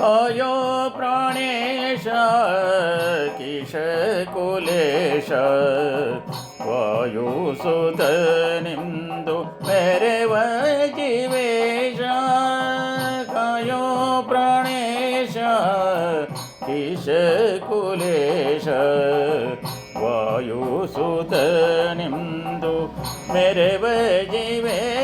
कायो प्राणेश किशकुलेश वायुसुतनिन्दु मेरेव जीवेश कायो प्राणेश किशकुलेश वायुसुतनिन्दु मेरेव जीवेश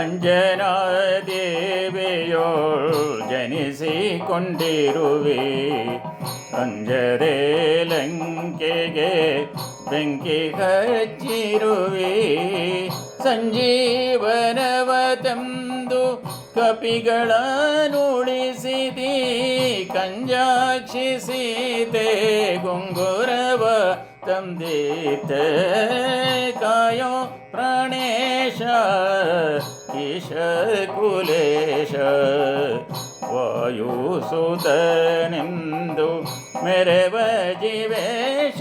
ಅಂಜನಾದೇವಿಯೋಳ್ ಜನಿಸಿಕೊಂಡಿರುವೆ. ಅಂಜದೆ ಲಂಕೆಗೆ ಬೆಂಕಿ ಹಚ್ಚಿರುವೆ. ಸಂಜೀವನವ ತಂದು ಕಪಿಗಳ ನುಡಿಸಿದಿ ಕಂಜಾಕ್ಷಿ ಸೀತೆ ಗುಂಗುರವ ತಂದೀತ ಕಾಯೋ ಪ್ರಾಣೇಶ. ഈശകുലേശ വായുസുതനിന്ദു മെരവ ജീവേശ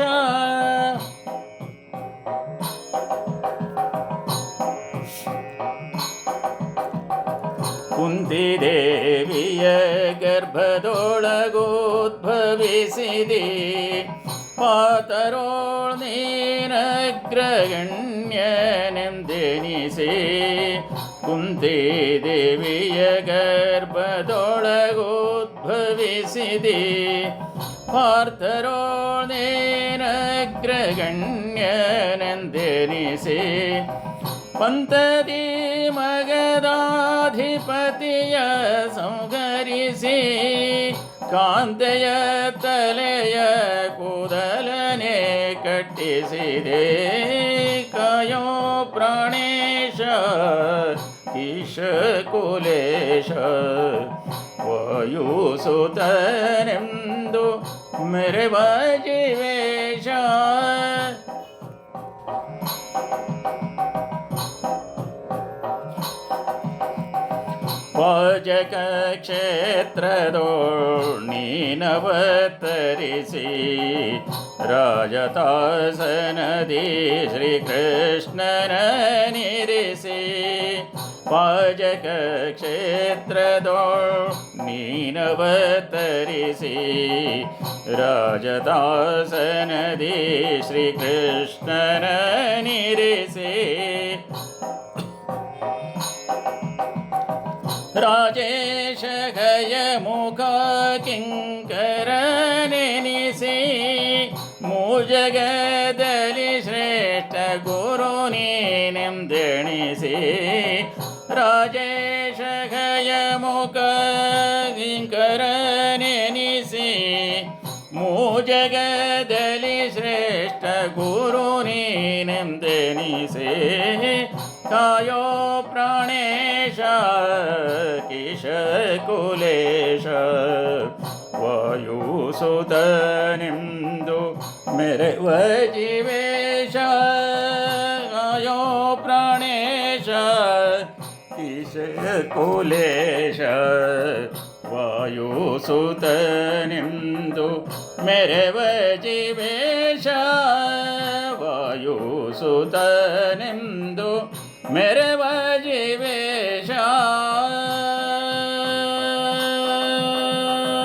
കുന്തിദേവിയ ഗർഭദോളഗോദ്ഭവിസിതി പാതരോൾ നീനഗ്രഗണ്യനം ധനിസേ ನೀನಗ್ರಗಣ್ಯನೆಂದೆನಿಸಿ ಕುಂತಿದೇವಿಯ ಗರ್ಭದೊಳಗೋದ್ಭವಿಸಿದೆ ಪಾರ್ಥರೋಳ್ ನೀನಗ್ರಗಣ್ಯನೆಂದೆನಿಸಿ ಪಂತದಿ ಮಗದಾಧಿಪತಿಯ ಸಂಹರಿಸಿ ಕಾಂತೆಯ ತಲೆಯ ಕೂದಲನೆ ಕಟ್ಟಿಸಿದೆ ईशकुलेश। वायुसुतनिन्दु मेरिवाजिवेश पाजकक्षेत्र दोर्णीनवत ऋषि राजतासनदी श्रीकृष्णन नि पाजकक्षेत्रदो मीनवतरिषि राजदोसनदी श्रीकृष्णन राजेश राजेशखयमुख किङ्करणशी मुजगदरि श्रेष्ठ गुरुनि निन्दशी राजेशघयमुकिकरेन से मो जगदलि श्रेष्ठ गुरुनि कायो प्राणेश किशकुलेश वायुसुतनिन्दु कुलेश मेरे विवेश कायो प्राणेश किश कुलेश। वजिवेश। वायु जीवेश वायुसुतनिन्दु मेरे वजिवेश।